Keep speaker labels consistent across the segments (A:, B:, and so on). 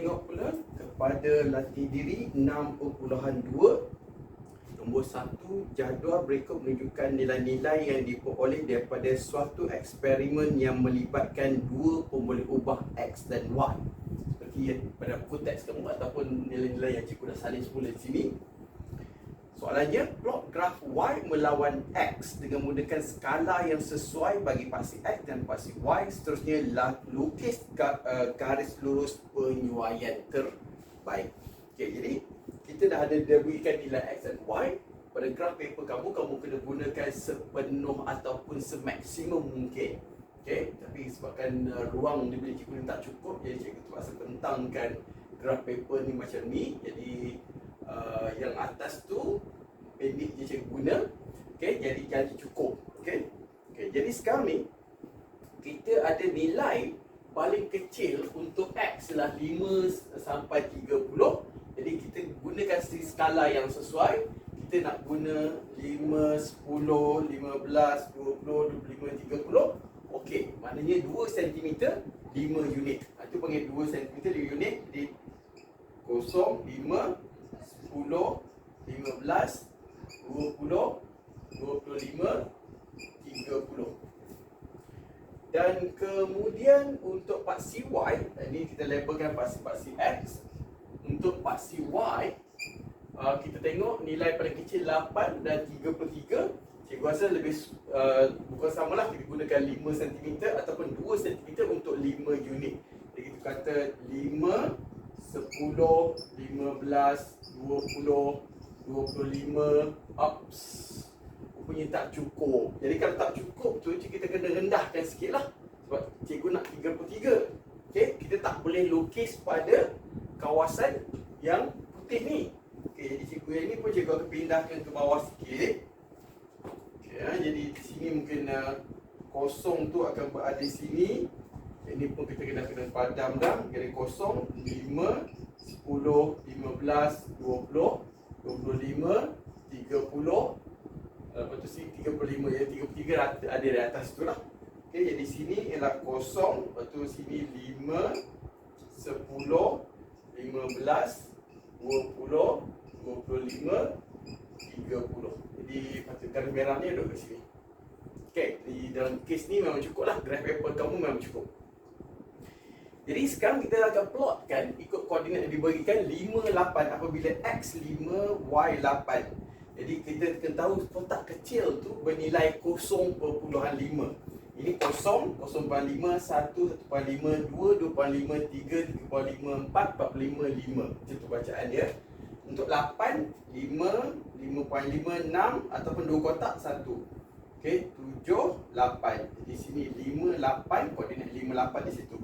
A: tengok pula kepada latih diri 6.2 Nombor satu, jadual berikut menunjukkan nilai-nilai yang diperoleh daripada suatu eksperimen yang melibatkan dua pemboleh ubah X dan Y. Seperti pada buku teks kamu ataupun nilai-nilai yang cikgu dah salin semula di sini. Soalannya, plot graf Y melawan X dengan menggunakan skala yang sesuai bagi paksi X dan paksi Y. Seterusnya, lukis uh, garis lurus penyuaian terbaik. Okay, jadi kita dah ada diberikan nilai X dan Y. Pada graf paper kamu, kamu kena gunakan sepenuh ataupun semaksimum mungkin. Okay, tapi sebabkan uh, ruang di bilik cikgu tak cukup, jadi cikgu terpaksa bentangkan graf paper ni macam ni. Jadi, uh, yang atas tu pendek je cikgu guna okey jadi jadi cukup okey okey jadi sekarang ni kita ada nilai paling kecil untuk x lah 5 sampai 30 jadi kita gunakan segi skala yang sesuai. Kita nak guna 5 10 15 20 25 30 okey maknanya 2 cm 5 unit. Itu ha, panggil 2 cm 5 unit. Jadi 0 5 10 15 20, 25, 30 Dan kemudian untuk paksi Y Ini kita labelkan paksi-paksi X. Untuk paksi Y uh, Kita tengok nilai paling kecil 8 dan 33 Cikgu rasa lebih uh, bukan samalah kita gunakan 5 cm ataupun 2 cm untuk 5 unit. Jadi kita kata 5, 10, 15, 20, 25 ups. Rupanya tak cukup. Jadi kalau tak cukup tu kita kena rendahkan sikit lah. Sebab cikgu nak 33 okay? Kita tak boleh lukis pada kawasan yang putih ni. Okay, Jadi cikgu yang ni pun cikgu akan pindahkan ke bawah sikit. Okay, ha? Jadi di sini mungkin uh, kosong tu akan berada di sini Ini pun kita kena kena padam dah. Jadi kosong 5, 10, 15, 20 25, 30 Lepas tu sini 35 ya 33 ada di atas tu lah. Okay, jadi sini ialah kosong Lepas tu sini 5 10 15 20 25 30 Jadi patutkan merah ni duduk kat sini. Okay, di dalam kes ni memang cukup lah. Graph paper kamu memang cukup jadi sekarang kita akan plotkan ikut koordinat yang diberikan 5, 8 apabila X 5, Y 8 Jadi kita kena tahu kotak kecil tu bernilai 0.5 Ini 0, 0.5, 1, 1.5, 2, 2.5, 3, 3.5, 4, 4.5, 5 Macam tu bacaan dia. Untuk 8, 5, 5.5, 6 ataupun 2 kotak 1 Okey, 7, 8 Jadi sini 5, 8, koordinat 5, 8 di situ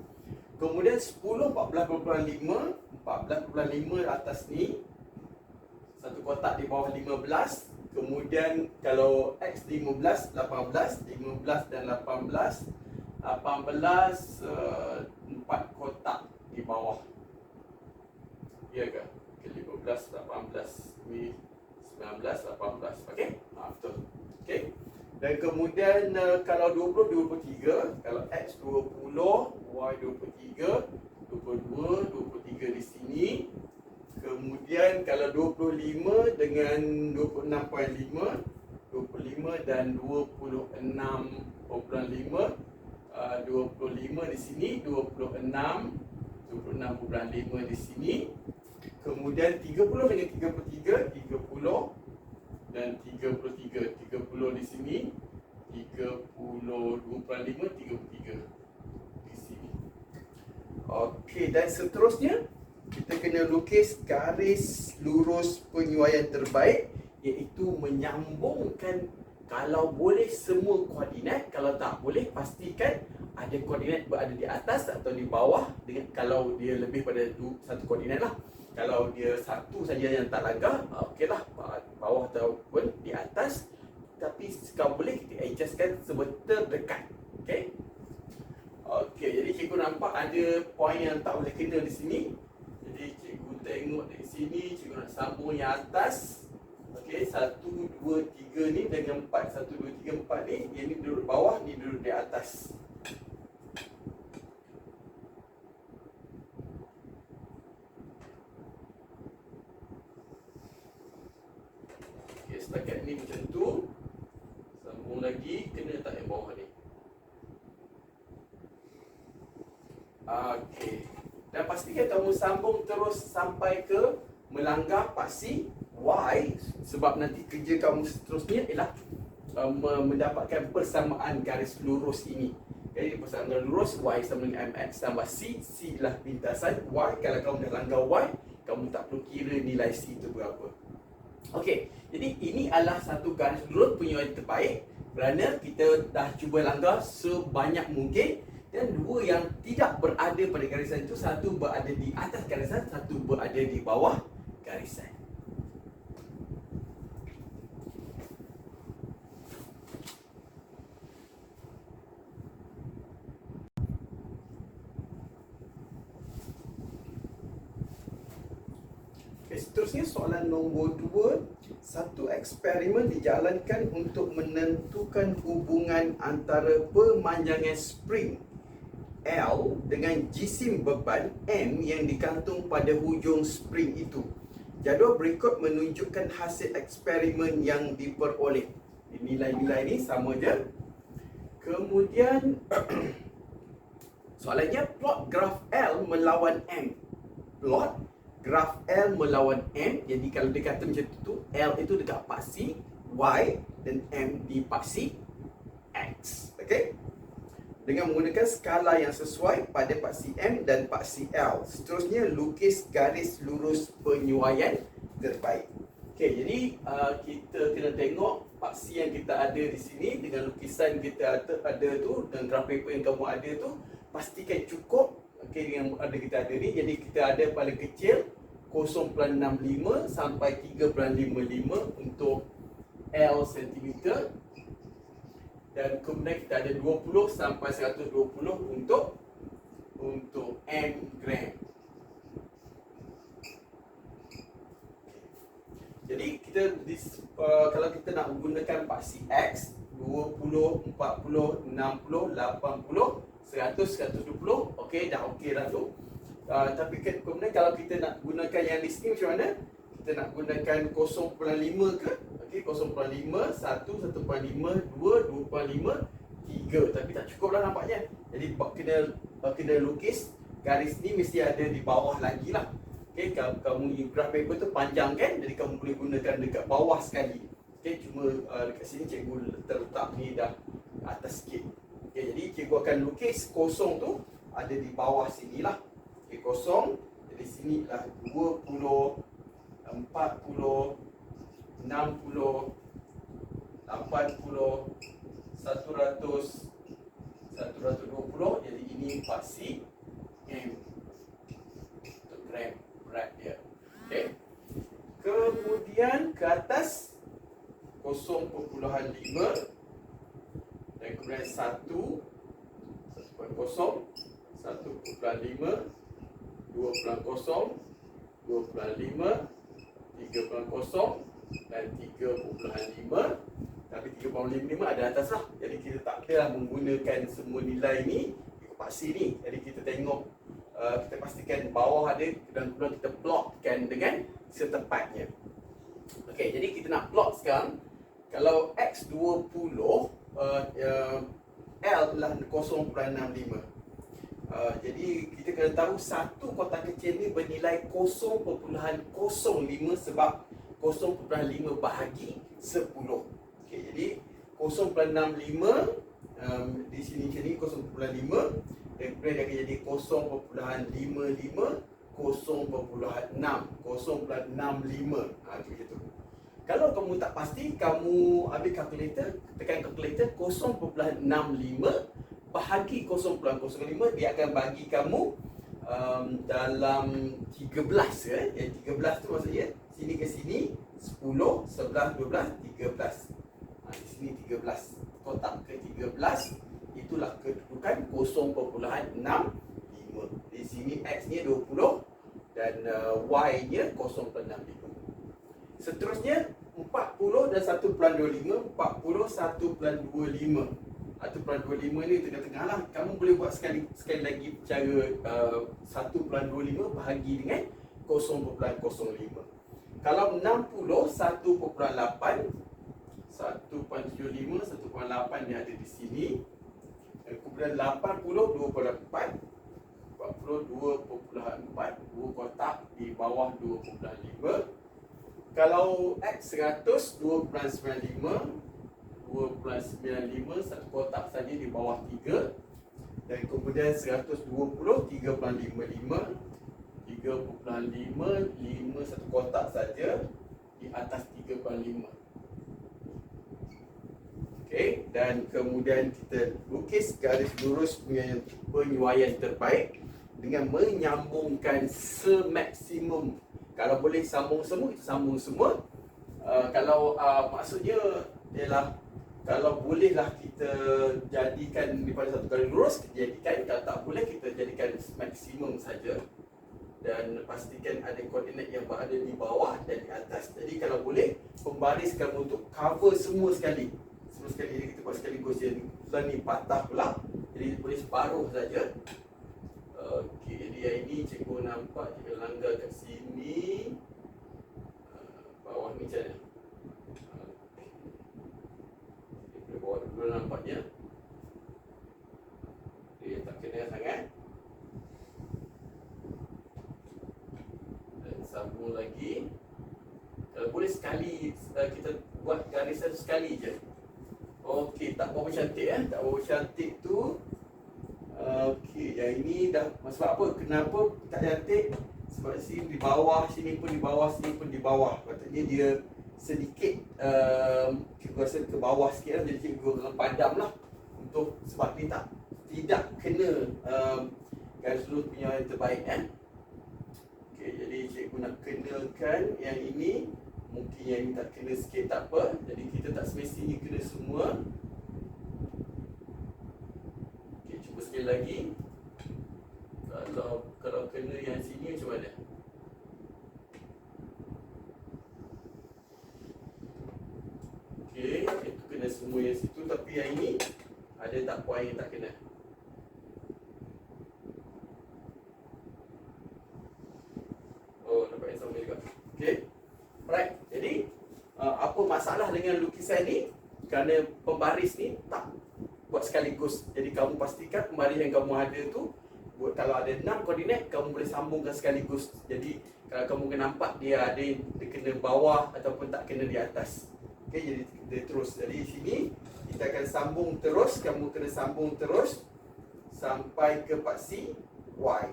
A: Kemudian 10 14.5 14.5 atas ni satu kotak di bawah 15 kemudian kalau x 15 18 15 dan 18 18 uh, 4 kotak di bawah. Ya ke? Okay, 15 18 ni 19 18 okey? Ha betul. Okey? Dan kemudian uh, kalau 20 23 kalau x 20 y 23 22 23 di sini kemudian kalau 25 dengan 26.5 25 dan 26.5 uh, 25 di sini 26 26.5 di sini kemudian 30 dengan 33 30 dan 33 30 di sini 32.5 33 di sini Okey dan seterusnya kita kena lukis garis lurus penyuaian terbaik iaitu menyambungkan kalau boleh semua koordinat kalau tak boleh pastikan ada koordinat berada di atas atau di bawah dengan kalau dia lebih pada satu koordinat lah. Kalau dia satu saja yang tak langgar ah, okeylah bawah ataupun di atas. Tapi kalau boleh kita adjustkan sebetul dekat nampak ada poin yang tak boleh kena di sini. Jadi cikgu tengok di sini Cikgu nak sambung yang atas. Okey, satu, dua, tiga ni dengan empat. Satu, dua, tiga, empat ni Yang ni duduk bawah, ni duduk di atas. Okey, setakat ni macam Pastikan kamu sambung terus sampai ke melanggar paksi Y sebab nanti kerja kamu seterusnya ialah uh, mendapatkan persamaan garis lurus ini. Jadi persamaan garis lurus Y sama dengan MX tambah C, C adalah lintasan Y. Kalau kamu dah langgar Y, kamu tak perlu kira nilai C itu berapa. Okey, jadi ini adalah satu garis lurus penyuaian terbaik kerana kita dah cuba langgar sebanyak mungkin dan dua yang tidak berada pada garisan itu satu berada di atas garisan, satu berada di bawah garisan. Seterusnya soalan nombor dua Satu eksperimen dijalankan untuk menentukan hubungan antara pemanjangan spring L dengan jisim beban M yang digantung pada hujung spring itu. Jadual berikut menunjukkan hasil eksperimen yang diperoleh. Nilai-nilai ini sama je. Kemudian Soalannya plot graf L melawan M. Plot graf L melawan M jadi kalau dia kata macam tu L itu dekat paksi Y dan M di paksi X. Okey dengan menggunakan skala yang sesuai pada paksi M dan paksi L. Seterusnya lukis garis lurus penyuaian terbaik. Okey jadi uh, kita kena tengok paksi yang kita ada di sini dengan lukisan kita ada, ada tu dan graf paper yang kamu ada tu pastikan cukup okey dengan ada kita ada ni. Jadi kita ada paling kecil 0.65 sampai 3.55 untuk L cm dan kemudian kita ada 20 sampai 120 untuk untuk M gram. Jadi kita uh, kalau kita nak menggunakan paksi X 20, 40, 60, 80, 100, 120 okey dah okey dah tu. Uh, tapi kemudian kalau kita nak gunakan yang di sini macam mana? Kita nak gunakan 0.5 ke okey 0.5 1 1.5 2 2.5 3 tapi tak cukup lah nampaknya. Jadi kena kena lukis garis ni mesti ada di bawah lagi lah. Okey kalau kamu graph paper tu panjang kan? Jadi kamu boleh gunakan dekat bawah sekali. Okey cuma uh, dekat sini cikgu terletak ni dah atas sikit. Okey jadi cikgu akan lukis kosong tu ada di bawah sini lah. Okey kosong. Jadi sini lah 20 40 60 80 100 120 jadi ini paksi M. Untuk gram berat dia. Okey. Kemudian ke atas 0.5 dan kemudian 1 1.0 1.5 2 kosong 2 5 3 kosong dan 3.5 tapi 3.5 ada atas lah. Jadi kita tak kira lah menggunakan semua nilai ni paksi ni. Jadi kita tengok uh, kita pastikan bawah ada dan kemudian kita plotkan dengan setepatnya. Ok jadi kita nak plot sekarang. Kalau X20 uh, uh, L adalah 0.65 Uh, jadi kita kena tahu satu kotak kecil ni bernilai 0.05 sebab 0.5 bahagi 10. Okey, jadi 0.65 um, di sini macam ni 0.5 dan kemudian dia akan jadi 0.55 0.6 0.65 ha, macam tu. Kalau kamu tak pasti, kamu ambil kalkulator, tekan kalkulator 0.65 bahagi 0.05 dia akan bagi kamu um, dalam 13 ya. Yang 13 tu maksudnya sini ke sini 10, 11, 12, 13. Ha, di sini 13. Kotak ke 13 itulah kedudukan 0.65. Di sini X nya 20 dan uh, Y nya 0.65. Seterusnya 40 dan 1.25 40 1.25 atau peran 25 ni tengah-tengah lah Kamu boleh buat sekali sekali lagi cara uh, 1.25 bahagi dengan 0.05 Kalau 60 1.8 1.75 1.8 dia ada di sini. Kemudian 80 2.4 22.4 dua kotak di bawah 2.5 kalau X 100 2.95 2.95 satu kotak saja di bawah 3 dan kemudian 120 3.55 3.5 5 satu kotak saja di atas 3.5 Okey dan kemudian kita lukis garis lurus penyuaian terbaik dengan menyambungkan semaksimum kalau boleh sambung semua sambung semua uh, kalau uh, maksudnya ialah kalau bolehlah kita jadikan daripada satu garis lurus kita jadikan kalau tak boleh kita jadikan maksimum saja dan pastikan ada koordinat yang berada di bawah dan di atas. Jadi kalau boleh pembariskan untuk cover semua sekali. Semua sekali. Jadi kita buat sekaligus yang sebelah ni patah pula. Jadi boleh separuh saja. Okey, jadi yang ini cikgu nampak jika langgar kat sini uh, bawah ni macam mana okay. bawah dulu nampaknya dia tak kena sangat dan sambung lagi kalau boleh sekali uh, kita garisan sekali je Okey, tak berapa cantik eh. Tak berapa cantik tu. Okey, yang ini dah sebab apa? Kenapa tak cantik? Sebab sini di bawah, sini pun di bawah, sini pun di bawah. Patutnya dia sedikit um, cikgu rasa ke bawah sikit lah. Jadi akan padam lah. Untuk sebab ni tak tidak kena um, garis lurus punya yang terbaik kan. Okey, jadi cikgu nak kenakan yang ini mungkin yang ini tak kena sikit tak apa. Jadi kita tak semestinya kena semua. Ok cuba sekali lagi kalau kalau kena yang sini macam mana ok itu kena semua yang situ tapi yang ini ada tak poin yang tak kena Oh, nampak yang sama juga. Okay. Right. Jadi uh, apa masalah dengan lukisan ni? Kerana pembaris ni tak buat sekaligus. Jadi kamu pastikan pembaris yang kamu ada tu buat kalau ada enam koordinat kamu boleh sambungkan sekaligus. Jadi kalau kamu kena nampak dia ada dia kena bawah ataupun tak kena di atas. Okey jadi dia terus. Jadi sini kita akan sambung terus, kamu kena sambung terus sampai ke C Y.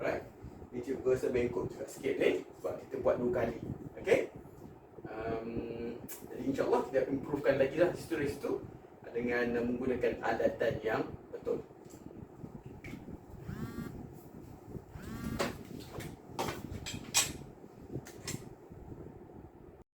A: Right? Ni cikgu rasa bengkok juga sikit ni Sebab kita buat dua kali Okay um, Jadi insyaAllah kita improvekan lagi lah situ situ Dengan menggunakan alatan yang